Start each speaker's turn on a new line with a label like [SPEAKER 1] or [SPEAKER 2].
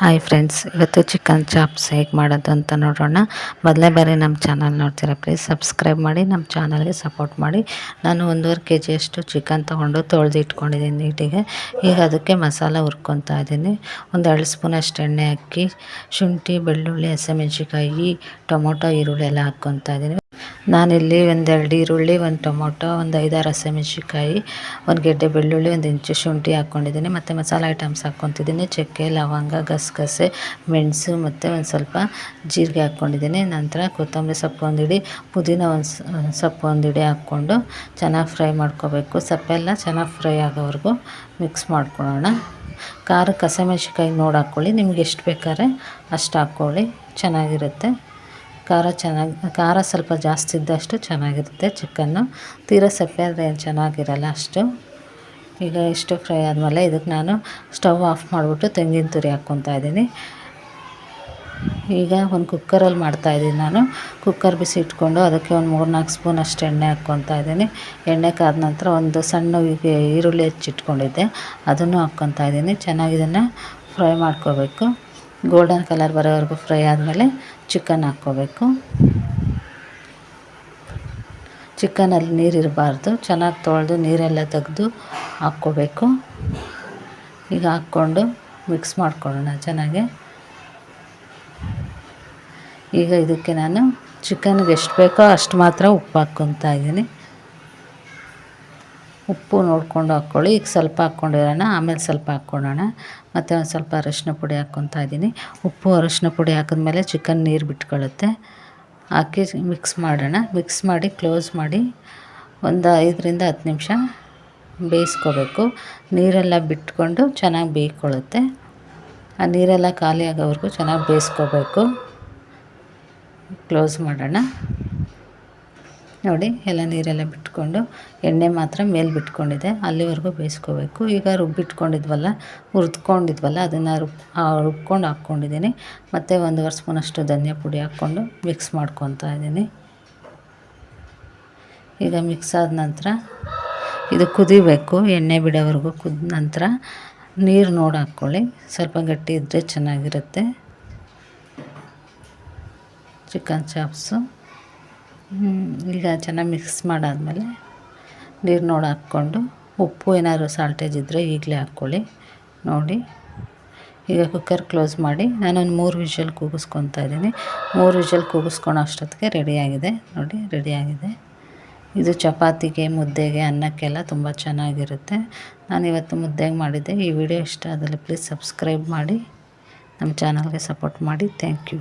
[SPEAKER 1] Hi friends ಇವತ್ತು chicken chops ಹೇಗೆ ಮಾಡೋದು ಅಂತ ನೋಡೋಣ. ಮೊದಲೇ ಬಾರಿ ನಮ್ಮ ಚಾನಲ್ ನೋಡ್ತೀರ ಪ್ಲೀಸ್ ಸಬ್ಸ್ಕ್ರೈಬ್ ಮಾಡಿ, ನಮ್ಮ ಚಾನಲ್ಗೆ ಸಪೋರ್ಟ್ ಮಾಡಿ. ನಾನು ಒಂದೂವರೆ ಕೆ ಜಿಯಷ್ಟು ಚಿಕನ್ ತೊಗೊಂಡು ತೊಳೆದು ಇಟ್ಕೊಂಡಿದ್ದೀನಿ ನೀಟಿಗೆ. ಈಗ ಅದಕ್ಕೆ ಮಸಾಲ ಹುರ್ಕೊತಾ ಇದ್ದೀನಿ. ಒಂದು ಎರಡು ಸ್ಪೂನಷ್ಟು ಎಣ್ಣೆ ಹಾಕಿ, ಶುಂಠಿ, ಬೆಳ್ಳುಳ್ಳಿ ಹಸಿಮೆಣ್ಸಿಕಾಯಿ ಟೊಮೊಟೊ, ಈರುಳ್ಳಿ ಎಲ್ಲ ಹಾಕ್ಕೊತಾ ಇದ್ದೀನಿ. ನಾನಿಲ್ಲಿ ಒಂದೆರಡು ಈರುಳ್ಳಿ, ಒಂದು ಟೊಮೊಟೊ, ಒಂದು ಐದಾರು ಹಸಿಮೆಣ್ಸಿಕಾಯಿ ಒಂದು ಗೆಡ್ಡೆ ಬೆಳ್ಳುಳ್ಳಿ, ಒಂದು ಇಂಚು ಶುಂಠಿ ಹಾಕ್ಕೊಂಡಿದ್ದೀನಿ. ಮತ್ತು ಮಸಾಲೆ ಐಟಮ್ಸ್ ಹಾಕ್ಕೊತಿದ್ದೀನಿ. ಚಕ್ಕೆ, ಲವಂಗ, ಗಸಗಸೆ, ಮೆಣಸು ಮತ್ತು ಒಂದು ಸ್ವಲ್ಪ ಜೀರಿಗೆ ಹಾಕ್ಕೊಂಡಿದ್ದೀನಿ. ನಂತರ ಕೊತ್ತಂಬರಿ ಸೊಪ್ಪು ಒಂದು ಹಿಡಿ ಪುದೀನ ಒಂದು ಸೊಪ್ಪು ಒಂದು ಹಿಡಿ ಹಾಕ್ಕೊಂಡು ಚೆನ್ನಾಗಿ ಫ್ರೈ ಮಾಡ್ಕೋಬೇಕು. ಸೊಪ್ಪೆಲ್ಲ ಚೆನ್ನಾಗಿ ಫ್ರೈ ಆಗೋವರೆಗೂ ಮಿಕ್ಸ್ ಮಾಡ್ಕೊಳ್ಳೋಣ. ಖಾರಕ್ಕೆ ಹಸಿಮೆಣ್ಸಿಕಾಯಿ ನೋಡಿ ಹಾಕ್ಕೊಳ್ಳಿ. ನಿಮ್ಗೆ ಎಷ್ಟು ಬೇಕಾದ್ರೆ ಅಷ್ಟು ಹಾಕ್ಕೊಳ್ಳಿ. ಚೆನ್ನಾಗಿರುತ್ತೆ. ಖಾರ ಚೆನ್ನಾಗಿ, ಖಾರ ಸ್ವಲ್ಪ ಜಾಸ್ತಿ ಇದ್ದಷ್ಟು ಚೆನ್ನಾಗಿರುತ್ತೆ ಚಿಕನ್ನು. ತೀರ ಸಪ್ಪೆ ಆದರೆ ಏನು ಚೆನ್ನಾಗಿರಲ್ಲ ಅಷ್ಟು. ಈಗ ಇಷ್ಟು ಫ್ರೈ ಆದಮೇಲೆ ಇದಕ್ಕೆ ನಾನು ಸ್ಟವ್ ಆಫ್ ಮಾಡಿಬಿಟ್ಟು ತೆಂಗಿನ ತುರಿ ಹಾಕ್ಕೊತಾ ಇದ್ದೀನಿ. ಈಗ ಒಂದು ಕುಕ್ಕರಲ್ಲಿ ಮಾಡ್ತಾಯಿದ್ದೀನಿ ನಾನು. ಕುಕ್ಕರ್ ಬಿಸಿ ಇಟ್ಕೊಂಡು ಅದಕ್ಕೆ ಒಂದು ಮೂರು ನಾಲ್ಕು ಸ್ಪೂನ್ ಅಷ್ಟು ಎಣ್ಣೆ ಹಾಕ್ಕೊತಾ ಇದ್ದೀನಿ. ಎಣ್ಣೆ ಕಾದ ನಂತರ ಒಂದು ಸಣ್ಣ ಈರುಳ್ಳಿ ಹೆಚ್ಚಿಟ್ಕೊಂಡಿದ್ದೆ. ಅದನ್ನು ಹಾಕ್ಕೊತಾ ಇದ್ದೀನಿ. ಚೆನ್ನಾಗಿ ಇದನ್ನು ಫ್ರೈ ಮಾಡ್ಕೋಬೇಕು. ಗೋಲ್ಡನ್ ಕಲರ್ ಬರೋವರೆಗೂ ಫ್ರೈ ಆದಮೇಲೆ ಚಿಕನ್ ಹಾಕ್ಕೋಬೇಕು. ಚಿಕನಲ್ಲಿ ನೀರಿರಬಾರ್ದು ಚೆನ್ನಾಗಿ ತೊಳೆದು ನೀರೆಲ್ಲ ತೆಗೆದು ಹಾಕ್ಕೋಬೇಕು. ಈಗ ಹಾಕ್ಕೊಂಡು ಮಿಕ್ಸ್ ಮಾಡ್ಕೊಳ್ಳೋಣ ಚೆನ್ನಾಗಿ. ಈಗ ಇದಕ್ಕೆ ನಾನು ಚಿಕನ್ಗೆ ಎಷ್ಟು ಬೇಕೋ ಅಷ್ಟು ಮಾತ್ರ ಉಪ್ಪು ಹಾಕ್ಕೊತಾ ಇದ್ದೀನಿ. ಉಪ್ಪು ನೋಡಿಕೊಂಡು ಹಾಕ್ಕೊಳ್ಳಿ. ಈಗ ಸ್ವಲ್ಪ ಹಾಕ್ಕೊಂಡಿರೋಣ. ಆಮೇಲೆ ಸ್ವಲ್ಪ ಹಾಕ್ಕೊಳ್ಳೋಣ. ಮತ್ತು ಒಂದು ಸ್ವಲ್ಪ ಅರಶಿನ ಪುಡಿ ಹಾಕ್ಕೊತಾ ಇದ್ದೀನಿ. ಉಪ್ಪು ಅರಶಿನ ಪುಡಿ ಹಾಕಿದ್ಮೇಲೆ ಚಿಕನ್ ನೀರು ಬಿಟ್ಕೊಳ್ಳುತ್ತೆ ಹಾಕಿ ಮಿಕ್ಸ್ ಮಾಡೋಣ. ಮಿಕ್ಸ್ ಮಾಡಿ ಕ್ಲೋಸ್ ಮಾಡಿ ಒಂದು ಐದರಿಂದ ಹತ್ತು ನಿಮಿಷ ಬೇಯಿಸ್ಕೋಬೇಕು. ನೀರೆಲ್ಲ ಬಿಟ್ಕೊಂಡು ಚೆನ್ನಾಗಿ ಬೇಯ್ಕೊಳ್ಳುತ್ತೆ. ಆ ನೀರೆಲ್ಲ ಖಾಲಿ ಆಗೋವರೆಗೂ ಚೆನ್ನಾಗಿ ಬೇಯಿಸ್ಕೋಬೇಕು. ಕ್ಲೋಸ್ ಮಾಡೋಣ. ನೋಡಿ ಎಲ್ಲ ನೀರೆಲ್ಲ ಬಿಟ್ಕೊಂಡು ಎಣ್ಣೆ ಮಾತ್ರ ಮೇಲೆ ಬಿಟ್ಕೊಂಡಿದೆ. ಅಲ್ಲಿವರೆಗೂ ಬೇಯಿಸ್ಕೋಬೇಕು. ಈಗ ರುಬ್ಬಿಟ್ಕೊಂಡಿದ್ವಲ್ಲ, ಹುರಿದ್ಕೊಂಡಿದ್ವಲ್ಲ, ಅದನ್ನು ರುಬ್ ರುಬ್ಕೊಂಡು ಹಾಕ್ಕೊಂಡಿದ್ದೀನಿ. ಮತ್ತು ಒಂದುವರೆ ಸ್ಪೂನಷ್ಟು ಧನಿಯಾ ಪುಡಿ ಹಾಕ್ಕೊಂಡು ಮಿಕ್ಸ್ ಮಾಡ್ಕೊತಾ ಇದ್ದೀನಿ. ಈಗ ಮಿಕ್ಸ್ ಆದ ನಂತರ ಇದು ಕುದಿಬೇಕು, ಎಣ್ಣೆ ಬಿಡೋವರೆಗೂ ಕುದ ನಂತರ ನೀರು ನೋಡಿ ಹಾಕ್ಕೊಳ್ಳಿ. ಸ್ವಲ್ಪ ಗಟ್ಟಿ ಇದ್ದರೆ ಚೆನ್ನಾಗಿರುತ್ತೆ. Chicken chops. ಈಗ ಚೆನ್ನಾಗಿ ಮಿಕ್ಸ್ ಮಾಡಾದಮೇಲೆ ನೀರು ನೋಡಿ ಹಾಕ್ಕೊಂಡು ಉಪ್ಪು ಏನಾದರೂ ಸಾಲ್ಟೇಜ್ ಇದ್ದರೆ ಈಗಲೇ ಹಾಕ್ಕೊಳ್ಳಿ ನೋಡಿ, ಈಗ ಕುಕ್ಕರ್ ಕ್ಲೋಸ್ ಮಾಡಿ ನಾನೊಂದು ಮೂರು ವಿಷಲ್ ಕೂಗಿಸ್ಕೊತಾ ಇದ್ದೀನಿ. ಮೂರು ವಿಷಲ್ ಕೂಗಿಸ್ಕೊಳೋ ಅಷ್ಟೊತ್ತಿಗೆ ರೆಡಿಯಾಗಿದೆ ನೋಡಿ ರೆಡಿಯಾಗಿದೆ ಇದು ಚಪಾತಿಗೆ, ಮುದ್ದೆಗೆ, ಅನ್ನಕ್ಕೆಲ್ಲ ತುಂಬ ಚೆನ್ನಾಗಿರುತ್ತೆ. ನಾನು ಇವತ್ತು ಮುದ್ದೆಗೆ ಮಾಡಿದ್ದೆ. ಈ ವಿಡಿಯೋ ಇಷ್ಟ ಆದಲ್ಲಿ ಪ್ಲೀಸ್ ಸಬ್ಸ್ಕ್ರೈಬ್ ಮಾಡಿ. ನಮ್ಮ ಚಾನಲ್ಗೆ ಸಪೋರ್ಟ್ ಮಾಡಿ. Thank you